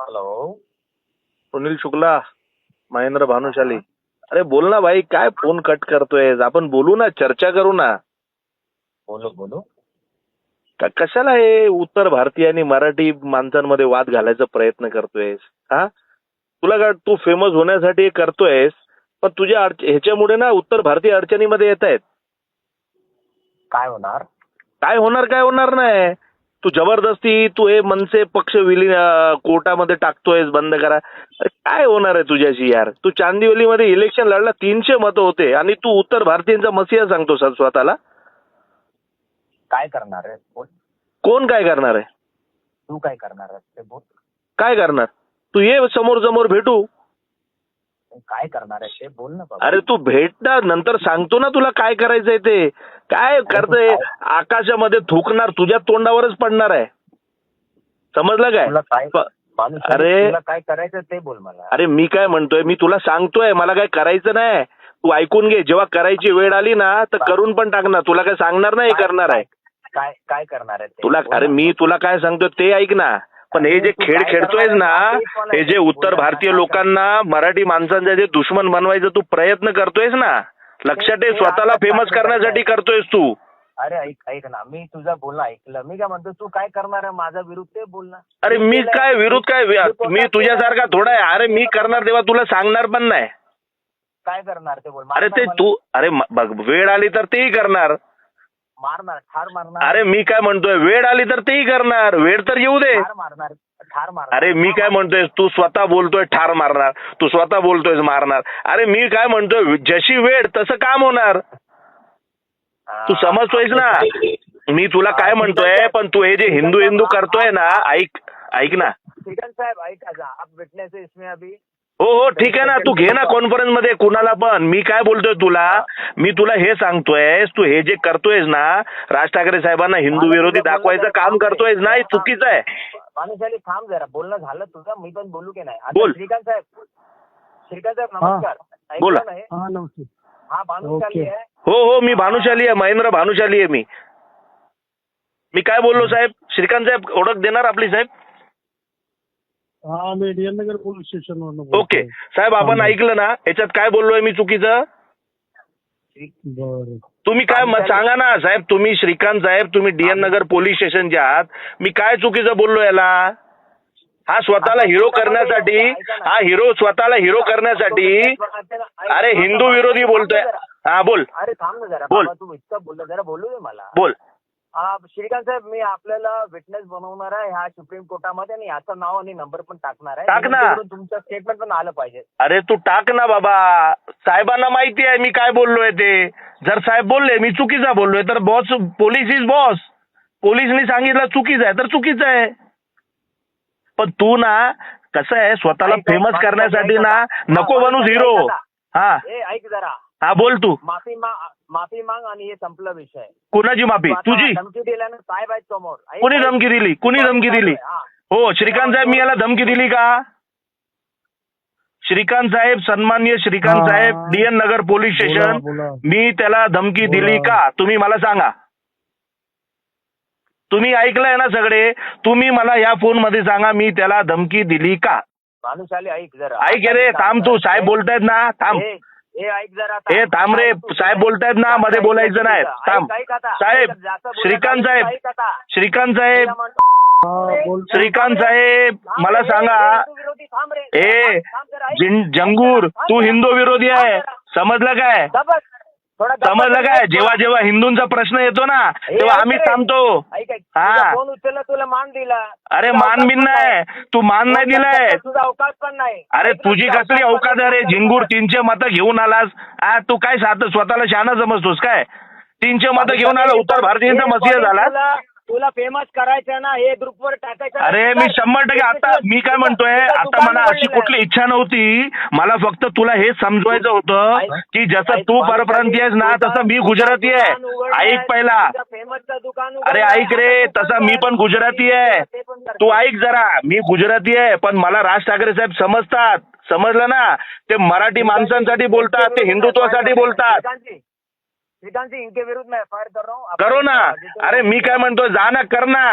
Hello Sunil Shukla Mahendra Bhanushali. अरे बोल ना भाई काय फोन कट करतोय? आपण बोलू ना चर्चा करू ना. बोलो बोलो. का- कशाला हे उत्तर भारतीय आणि मराठी माणसांमध्ये वाद घालायचा प्रयत्न करतोयस? हा? तुला काय तू फेमस होण्यासाठी हे करतोयस? पण तुझ्या अडच- ह्याच्यामुळे ना उत्तर भारतीय अडचणीमध्ये येत आहेत काय होणार? काय होणार काय होणार नाही? तू जबरदस्ती तू हे मनसे पक्ष विलीन कोर्टामध्ये टाकतोयस बंद करा. काय होणार आहे तुझ्याशी यार? तू चांदिवलीमध्ये इलेक्शन लढला तीनशे मतं होते आणि तू उत्तर भारतीयांचा मसिहा सांगतो सर स्वतःला? काय करणार आहे बोल. कोण काय करणार आहे? तू काय करणार आहे ते बोल. काय करणार? तू ये समोर समोर भेटू. काय करणार आहे ते बोल ना बाबा. अरे तू भेट ना नंतर सांगतो ना तुला काय करायचंय ते. काय करतंय? आकाशामध्ये थुकणार तुझ्या तोंडावरच पडणार आहे. समजलं काय? तुला काय प- माणूस अरे- तुला काय करायचं ते बोल मला. अरे मी काय म्हणतोय? मी तुला सांगतोय मला काय करायचं नाही. तू ऐकून घे जेव्हा करायची वेळ आली ना तर करून पण टाकणार तुला काय सांगणार नाही हे करणार आहे. काय काय करणार आहे ते? तुला बोल अरे. मी तुला काय सांगतोय ते ऐक ना. पण हे जे खेळ खेळतोयस ना हे. जे उत्तर भारतीय लोकांना मराठी माणसांचा जे दुश्मन बनवायचं तू प्रयत्न करतोयस ना? लक्षात ते स्वतःला फेमस करण्यासाठी करताय? करतोयस तू. अरे ऐक ऐक ना मी तुझं बोलणं ऐकलं. मी काय म्हणतो तू काय करणार आहे? माझा विरुद्ध ते बोल ना अरे मी. काय विरोध काय? मी तुझ्यासारखा थोडा आहे. अरे मी करणार तेव्हा तुला सांगणार पण नाही. काय करणार ते बोल? अरे ते तू अरे बघ वेळ आली तर तेही करणार? मारणार ठार मारणार. अरे मी काय म्हणतोय वेळ आली तर तेही करणार वेळ तर येऊ दे. ठार मारणार ठार मारणार. अरे मी काय म्हणतोय तू स्वतः बोलतोय ठार मारणार तू स्वतः बोलतोय मारणार. अरे मी काय म्हणतोय जशी वेळ तसं काम होणार. तू समजतोयस ना? मी तुला काय म्हणतोय पण तू हे जे हिंदू हिंदू करतोय ना ऐक ऐक ना. श्रीकांत साहेब ऐका जा. आप विटनेस है इसमें अभी. हो हो ठीक आहे ना. तू घे ना कॉन्फरन्समध्ये कुणाला पण. मी काय बोलतोय तुला? मी तुला हे सांगतोय तू हे जे करतोयस ना राज ठाकरे साहेबांना हिंदू विरोधी दाखवायचं काम करतोयस ना हे चुकीचं आहे. मानुशाली थांब जरा. बोलणं झालं तुझं मी पण बोलू की नाही. बोल. श्रीकांत साहेब श्रीकांत साहेब नमस्कार. ऐकलं बोला. नाही? हा नमस्ते हा भानुशाली ओके. आहे. हो हो मी भानुशाली आहे महेंद्र भानुशाली आहे मी. मी काय बोललो साहेब? श्रीकांत साहेब ओळख देणार आपली साहेब? हा मी नगर पोलीस ओके. साहेब आपण ऐकलं ना? याच्यात काय बोललोय मी चुकीचं? बरं. तुम्ही काय सांगा ना साहेब तुम्ही श्रीकांत साहेब तुम्ही डीएन नगर पोलीस स्टेशनचे आहात. मी काय चुकीचं बोललो याला? हा स्वतःला हिरो करण्यासाठी हा हिरो स्वतःला हिरो करण्यासाठी अरे हिंदू विरोधी बोलतोय. हा बोल. अरे थांब ना जरा. बोल. बाबा तू इतकं बोलला जरा बोलू दे मला. बोल. श्रीकांत साहेब मी आपल्याला विटनेस बनवणार आहे ह्या सुप्रीम कोर्टामध्ये आणि याचं नाव आणि नंबर पण टाकणार आहे. टाक ना. जेणेकरून तुमचं स्टेटमेंट पण आलं पाहिजे. अरे तू टाक ना बाबा. साहेबांना माहिती आहे मी काय बोललोय ते. जर साहेब बोलले मी चुकीचा बोललोय तर बॉस पोलीस इज बॉस पोलिसनी सांगितलं चुकीचं आहे तर चुकीचं आहे. पण तू ना कसं आहे स्वतःला ऐक, फेमस ऐक, करण्यासाठी ऐक, ना नको बनूस हिरो ऐक, हा. ए ऐक जरा. हा बोल तू. माफी माग माफी माग आणि हे संपला विषय. कुणाची माफी? आता तुझी. धमकी दिल्यानं साहेब आहेत समोर? ऐक, कुणी. धमकी दिली? कुणी धमकी दिली? हा. हो श्रीकांत साहेब मी याला धमकी दिली का? श्रीकांत साहेब सन्माननीय श्रीकांत हा. साहेब D N Nagar police station. बोला. मी त्याला धमकी बोला. दिली का? तुम्ही मला सांगा. तुम्ही ऐकलंय ना सगळे? तुम्ही मला या फोनमध्ये सांगा मी त्याला धमकी दिली का? भानुशाली ऐक जरा. ऐक रे थांब तू साहेब बोलतायत ना थांब. ए, ए, ऐक जरा ए थांब. रे साहेब बोलतायत ना मध्ये बोलायचं नाही थांब. साहेब श्रीकांत साहेब. श्रीकांत साहेब. हा श्रीकांत साहेब मला सांगा. जिन- जंगूर तू. हिंदू विरोधी आहे. समजलं काय? समजलं. काय जेव्हा जेव्हा हिंदूंचा प्रश्न येतो ना तेव्हा आम्ही. थांबतो. हा. तुझा फोन उचलला तुला मान दिला अरे मान बिन नाही तू मान नाही दिलाय तुझा अवकाश पण नाही अरे तुझी कसली अवकाश अवकाश पण आहे रे नाही. झिंगूर तीनशे मतं घेऊन आलास आ, तू काय साध स्वतःला शहाणा समजतोस काय तीनशे मतं घेऊन आला उत्तर भारतीयांचा हे मसिया recording झाला तुला- फेमस करायचं ना हे ग्रुपवर टाकायचं अरे मी शंभर टक्के आता मी काय म्हणतोय आता मला अशी कुठली इच्छा नव्हती. मला फक्त तुला हे समजवायचं होतं की जसं तू परप्रांतीय आहेस ना तसं मी गुजराती आहे. ऐक पहिला. फेमसचं दुकान अरे ऐक रे तसा मी पण गुजराती आहे. तू ऐक जरा मी गुजराती आहे पण मला राज ठाकरे साहेब समजतात. समजलं ना? ते मराठी माणसांसाठी बोलतात ते हिंदुत्वासाठी बोलतात. श्रीकांत जी इनके विरुद्ध मैं एफ कर रहा हूँ। करो ना। अरे मी काय म्हणतोय जा ना कर ना।